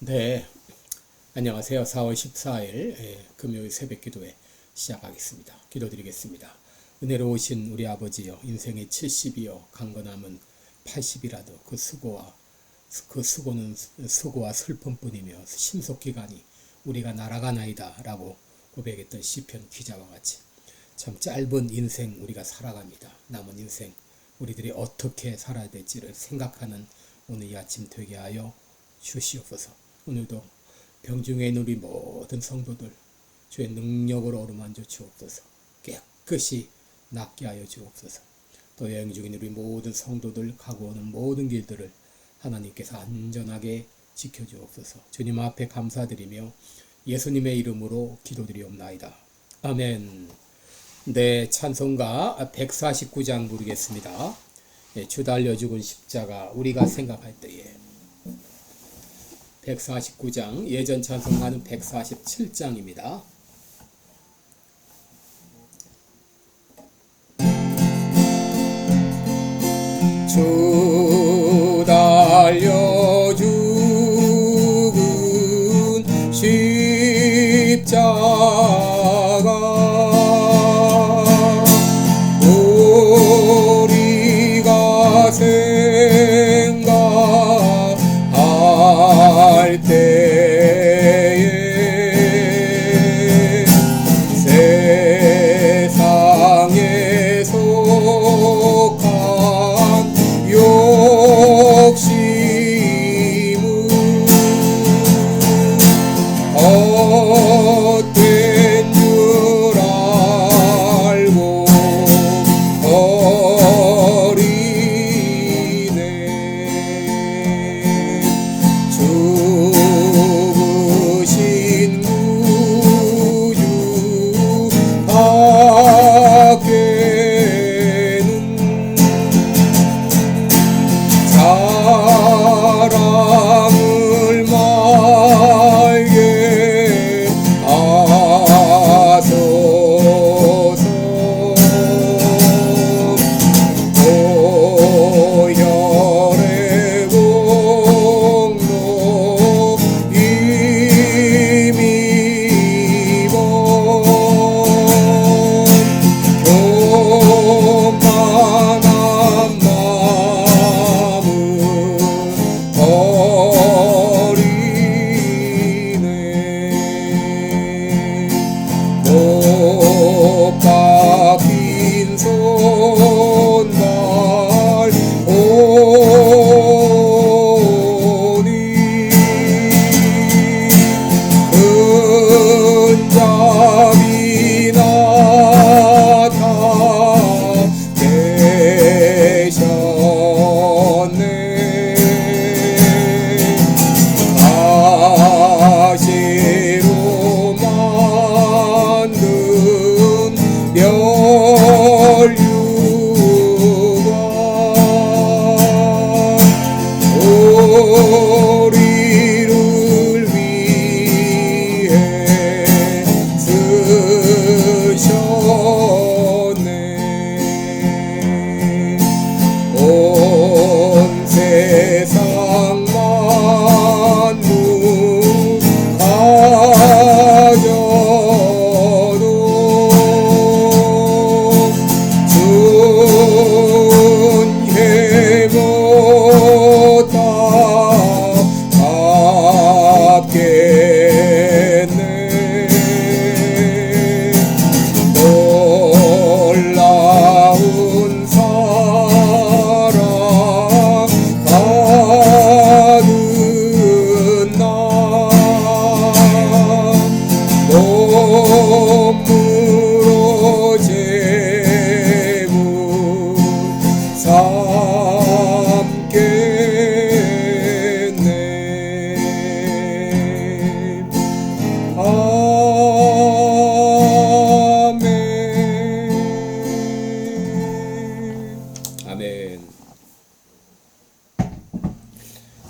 네, 안녕하세요. 4월 14일 예, 금요일 새벽 기도회 시작하겠습니다. 기도드리겠습니다. 은혜로우신 우리 아버지여, 인생의 70이여, 강건함은 80이라도 그 수고와 그 수고는 수고와 슬픔뿐이며 신속기간이 우리가 날아가나이다라고 고백했던 시편 기자와 같이 참 짧은 인생 우리가 살아갑니다. 남은 인생 우리들이 어떻게 살아야 될지를 생각하는 오늘 이 아침 되게 하여 주시옵소서. 오늘도 병중에 우리 모든 성도들 주의 능력으로 어루만져 주옵소서. 깨끗이 낫게 하여 주옵소서. 또 여행 중인 우리 모든 성도들 가고 오는 모든 길들을 하나님께서 안전하게 지켜주옵소서. 주님 앞에 감사드리며 예수님의 이름으로 기도드리옵나이다. 아멘. 네, 찬송가 149장 부르겠습니다. 예, 주 달려 죽은 십자가 우리가 생각할 때에 149장 예전 찬송가는 147장입니다.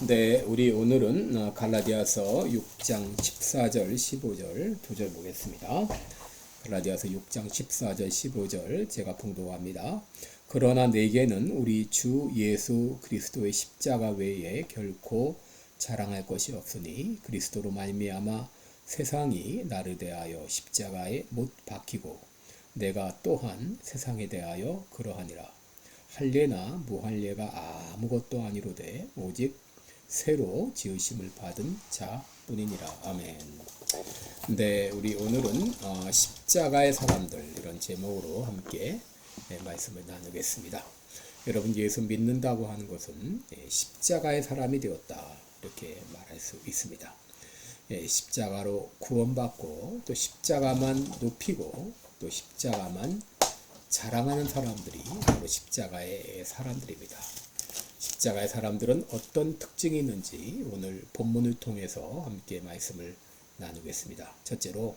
네, 우리 오늘은 어, 갈라디아서 6장 14절 15절 두 절 보겠습니다. 갈라디아서 6장 14절 15절 제가 봉독합니다. 그러나 내게는 우리 주 예수 그리스도의 십자가 외에 결코 자랑할 것이 없으니 그리스도로 말미암아 세상이 나를 대하여 십자가에 못 박히고 내가 또한 세상에 대하여 그러하니라 할례나 무할례가 아무것도 아니로되 오직 새로 지으심을 받은 자뿐이니라 아멘. 네, 우리 오늘은 어, 십자가의 사람들 이런 제목으로 함께 네, 말씀을 나누겠습니다. 여러분 예수 믿는다고 하는 것은 예, 십자가의 사람이 되었다 이렇게 말할 수 있습니다. 예, 십자가로 구원받고 또 십자가만 높이고 또 십자가만 자랑하는 사람들이 바로 십자가의 사람들입니다. 십자가의 사람들은 어떤 특징이 있는지 오늘 본문을 통해서 함께 말씀을 나누겠습니다. 첫째로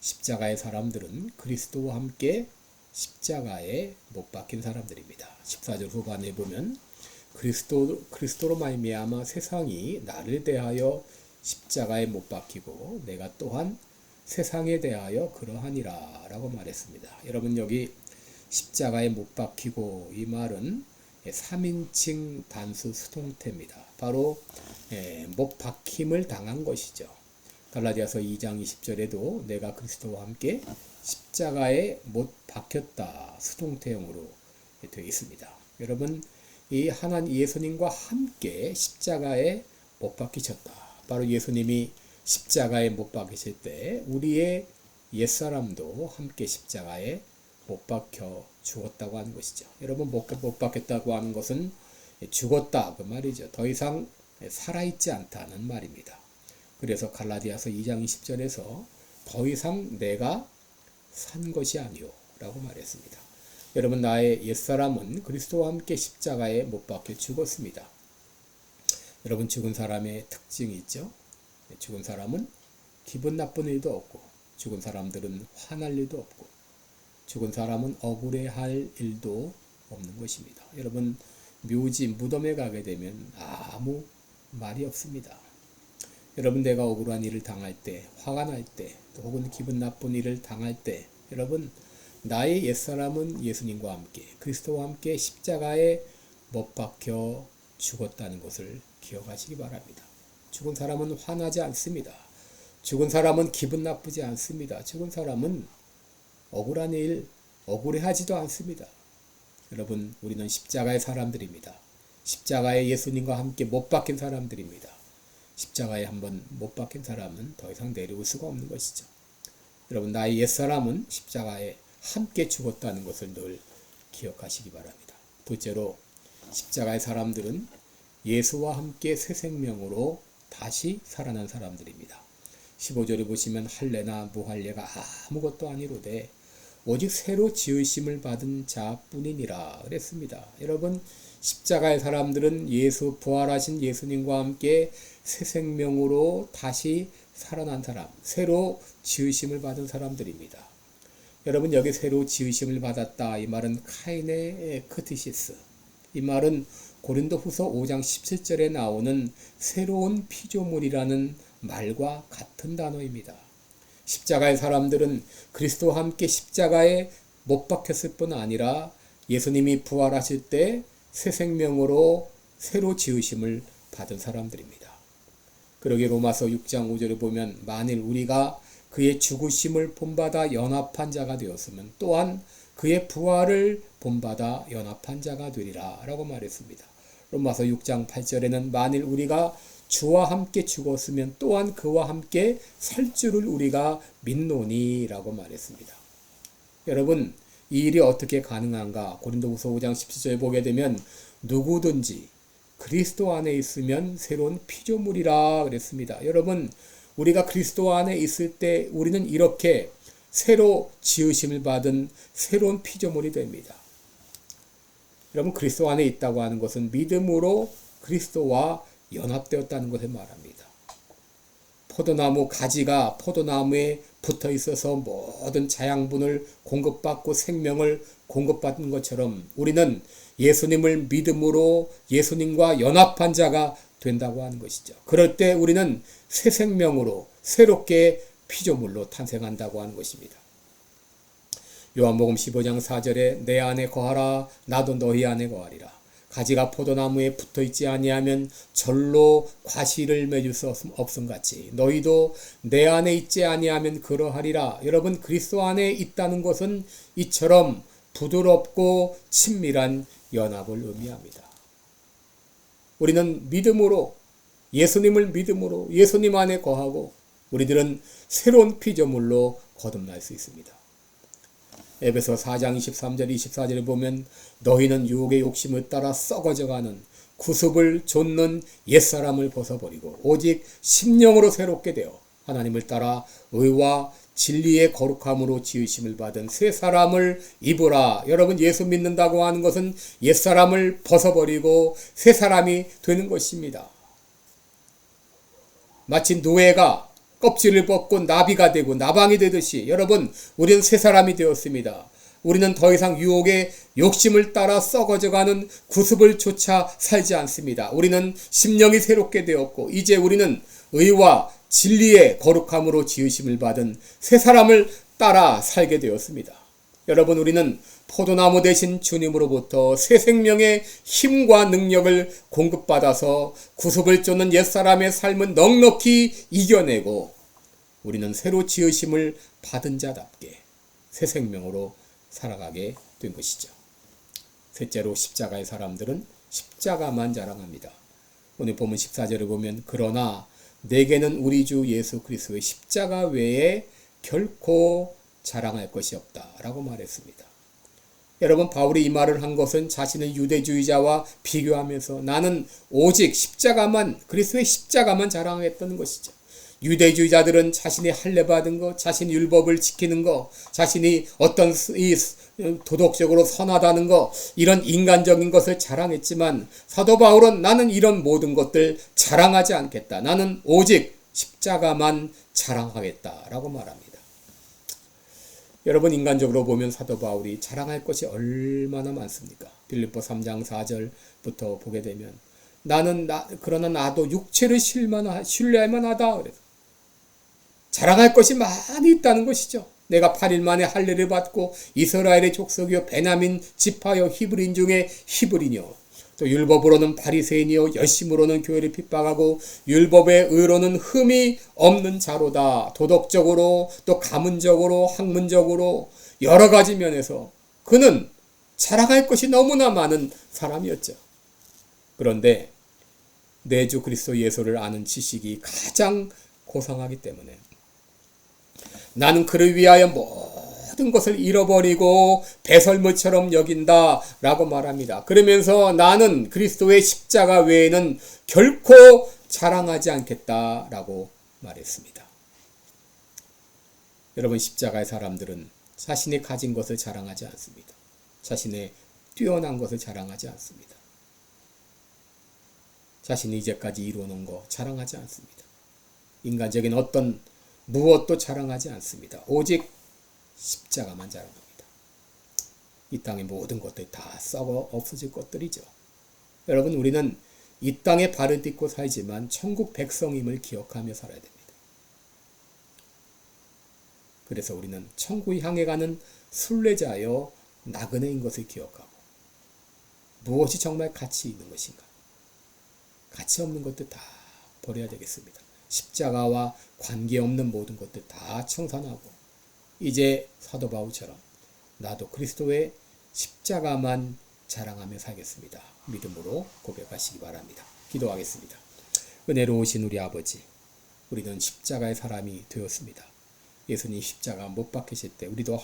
십자가의 사람들은 그리스도와 함께 십자가에 못 박힌 사람들입니다. 14절 후반에 보면 그리스도 그리스도로 말미암아 세상이 나를 대하여 십자가에 못 박히고 내가 또한 세상에 대하여 그러하니라라고 말했습니다. 여러분 여기 십자가에 못 박히고 이 말은 3인칭 단수 수동태입니다. 바로 예, 못 박힘을 당한 것이죠. 갈라디아서 2장 20절에도 내가 그리스도와 함께 십자가에 못 박혔다 수동태형으로 되어 있습니다. 여러분 이 하나님 예수님과 함께 십자가에 못 박히셨다. 바로 예수님이 십자가에 못 박히실 때 우리의 옛사람도 함께 십자가에 못 박혀 죽었다고 하는 것이죠. 여러분 못, 못 박혔다고 하는 것은 죽었다 그 말이죠. 더 이상 살아있지 않다는 말입니다. 그래서 갈라디아서 2장 20절에서 더 이상 내가 산 것이 아니오 라고 말했습니다. 여러분 나의 옛사람은 그리스도와 함께 십자가에 못 박혀 죽었습니다. 여러분 죽은 사람의 특징이 있죠. 죽은 사람은 기분 나쁜 일도 없고 죽은 사람들은 화날 일도 없고 죽은 사람은 억울해할 일도 없는 것입니다. 여러분 묘지 무덤에 가게 되면 아무 말이 없습니다. 여러분 내가 억울한 일을 당할 때, 화가 날 때, 또 혹은 기분 나쁜 일을 당할 때, 여러분 나의 옛사람은 예수님과 함께 그리스도와 함께 십자가에 못 박혀 죽었다는 것을 기억하시기 바랍니다. 죽은 사람은 화나지 않습니다. 죽은 사람은 기분 나쁘지 않습니다. 죽은 사람은 억울한 일, 억울해하지도 않습니다. 여러분, 우리는 십자가의 사람들입니다. 십자가에 예수님과 함께 못 박힌 사람들입니다. 십자가에 한번 못 박힌 사람은 더 이상 내려올 수가 없는 것이죠. 여러분, 나의 옛사람은 십자가에 함께 죽었다는 것을 늘 기억하시기 바랍니다. 둘째로, 십자가의 사람들은 예수와 함께 새 생명으로 다시 살아난 사람들입니다. 15절에 보시면 할례나 무할례가 아무것도 아니로되 오직 새로 지으심을 받은 자뿐이니라 그랬습니다. 여러분 십자가의 사람들은 예수 부활하신 예수님과 함께 새 생명으로 다시 살아난 사람, 새로 지으심을 받은 사람들입니다. 여러분 여기 새로 지으심을 받았다 이 말은 카인의 크티시스 이 말은 고린도후서 5장 17절에 나오는 새로운 피조물이라는 말과 같은 단어입니다. 십자가의 사람들은 그리스도와 함께 십자가에 못 박혔을 뿐 아니라 예수님이 부활하실 때 새 생명으로 새로 지으심을 받은 사람들입니다. 그러게 로마서 6장 5절에 보면 만일 우리가 그의 죽으심을 본받아 연합한 자가 되었으면 또한 그의 부활을 본받아 연합한 자가 되리라 라고 말했습니다. 로마서 6장 8절에는 만일 우리가 주와 함께 죽었으면 또한 그와 함께 살 줄을 우리가 믿노니라고 말했습니다. 여러분, 이 일이 어떻게 가능한가? 고린도후서 5장 17절에 보게 되면 누구든지 그리스도 안에 있으면 새로운 피조물이라 그랬습니다. 여러분, 우리가 그리스도 안에 있을 때 우리는 이렇게 새로 지으심을 받은 새로운 피조물이 됩니다. 여러분, 그리스도 안에 있다고 하는 것은 믿음으로 그리스도와 연합되었다는 것을 말합니다. 포도나무 가지가 포도나무에 붙어 있어서 모든 자양분을 공급받고 생명을 공급받는 것처럼 우리는 예수님을 믿음으로 예수님과 연합한 자가 된다고 하는 것이죠. 그럴 때 우리는 새 생명으로 새롭게 피조물로 탄생한다고 하는 것입니다. 요한복음 15장 4절에 내 안에 거하라 나도 너희 안에 거하리라. 가지가 포도나무에 붙어 있지 아니하면 절로 과실을 맺을 수 없음 같이 너희도 내 안에 있지 아니하면 그러하리라. 여러분 그리스도 안에 있다는 것은 이처럼 부드럽고 친밀한 연합을 의미합니다. 우리는 믿음으로 예수님을 믿음으로 예수님 안에 거하고 우리들은 새로운 피조물로 거듭날 수 있습니다. 에베소 4장 23절 24절에 보면 너희는 유혹의 욕심을 따라 썩어져가는 구습을 좇는 옛사람을 벗어버리고 오직 심령으로 새롭게 되어 하나님을 따라 의와 진리의 거룩함으로 지으심을 받은 새 사람을 입으라. 여러분 예수 믿는다고 하는 것은 옛 사람을 벗어버리고 새 사람이 되는 것입니다. 마치 노예가 껍질을 벗고 나비가 되고 나방이 되듯이 여러분 우리는 새 사람이 되었습니다. 우리는 더 이상 유혹의 욕심을 따라 썩어져가는 구습을 쫓아 살지 않습니다. 우리는 심령이 새롭게 되었고 이제 우리는 의와 진리의 거룩함으로 지으심을 받은 새 사람을 따라 살게 되었습니다. 여러분 우리는 포도나무 대신 주님으로부터 새 생명의 힘과 능력을 공급받아서 구습을 쫓는 옛사람의 삶은 넉넉히 이겨내고 우리는 새로 지으심을 받은 자답게 새 생명으로 살아가게 된 것이죠. 셋째로 십자가의 사람들은 십자가만 자랑합니다. 오늘 보면 14절을 보면 그러나 내게는 우리 주 예수 그리스도의 십자가 외에 결코 자랑할 것이 없다라고 말했습니다. 여러분 바울이 이 말을 한 것은 자신의 유대주의자와 비교하면서 나는 오직 십자가만 그리스도의 십자가만 자랑했던 것이죠. 유대주의자들은 자신이 할례 받은 것, 자신이 율법을 지키는 것, 자신이 어떤 이 도덕적으로 선하다는 것, 이런 인간적인 것을 자랑했지만 사도 바울은 나는 이런 모든 것들 자랑하지 않겠다. 나는 오직 십자가만 자랑하겠다라고 말합니다. 여러분 인간적으로 보면 사도 바울이 자랑할 것이 얼마나 많습니까? 빌립보 3장 4절부터 보게 되면 나는 나 그러나 나도 육체를 실만 신뢰할 만하다 그래서 자랑할 것이 많이 있다는 것이죠. 내가 8일 만에 할례를 받고 이스라엘의 족속이요 베냐민 지파요 히브린 중에 히브리뇨 또 율법으로는 바리새인이요 열심으로는 교회를 핍박하고 율법의 의로는 흠이 없는 자로다. 도덕적으로 또 가문적으로 학문적으로 여러 가지 면에서 그는 자랑할 것이 너무나 많은 사람이었죠. 그런데 내 주 그리스도 예수를 아는 지식이 가장 고상하기 때문에 나는 그를 위하여 모든 것을 잃어버리고 배설물처럼 여긴다 라고 말합니다. 그러면서 나는 그리스도의 십자가 외에는 결코 자랑하지 않겠다 라고 말했습니다. 여러분 십자가의 사람들은 자신이 가진 것을 자랑하지 않습니다. 자신의 뛰어난 것을 자랑하지 않습니다. 자신이 이제까지 이루어놓은 거 자랑하지 않습니다. 인간적인 어떤 무엇도 자랑하지 않습니다. 오직 십자가만 자랑합니다. 이 땅의 모든 것들이 다 썩어 없어질 것들이죠. 여러분 우리는 이 땅에 발을 딛고 살지만 천국 백성임을 기억하며 살아야 됩니다. 그래서 우리는 천국을 향해 가는 순례자여 나그네인 것을 기억하고 무엇이 정말 가치 있는 것인가? 가치 없는 것들 다 버려야 되겠습니다. 십자가와 관계없는 모든 것들 다 청산하고 이제 사도 바울처럼 나도 그리스도의 십자가만 자랑하며 살겠습니다. 믿음으로 고백하시기 바랍니다. 기도하겠습니다. 은혜로우신 우리 아버지, 우리는 십자가의 사람이 되었습니다. 예수님 십자가 못 박히실 때 우리도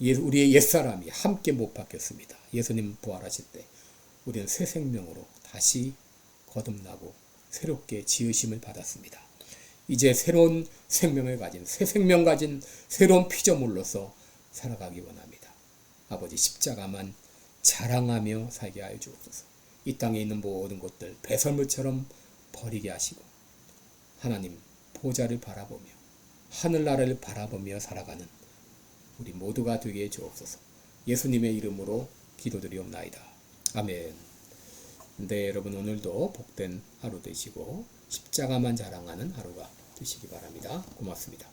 우리의 옛사람이 함께 못 박혔습니다. 예수님 부활하실 때 우리는 새 생명으로 다시 거듭나고 새롭게 지으심을 받았습니다. 이제 새로운 생명을 가진 새 생명 가진 새로운 피조물로서 살아가기 원합니다. 아버지 십자가만 자랑하며 살게 하여 주옵소서. 이 땅에 있는 모든 것들 배설물처럼 버리게 하시고 하나님 보좌를 바라보며 하늘나라를 바라보며 살아가는 우리 모두가 되게 해 주옵소서. 예수님의 이름으로 기도드리옵나이다. 아멘. 네, 여러분 오늘도 복된 하루 되시고 십자가만 자랑하는 하루가 되시기 바랍니다. 고맙습니다.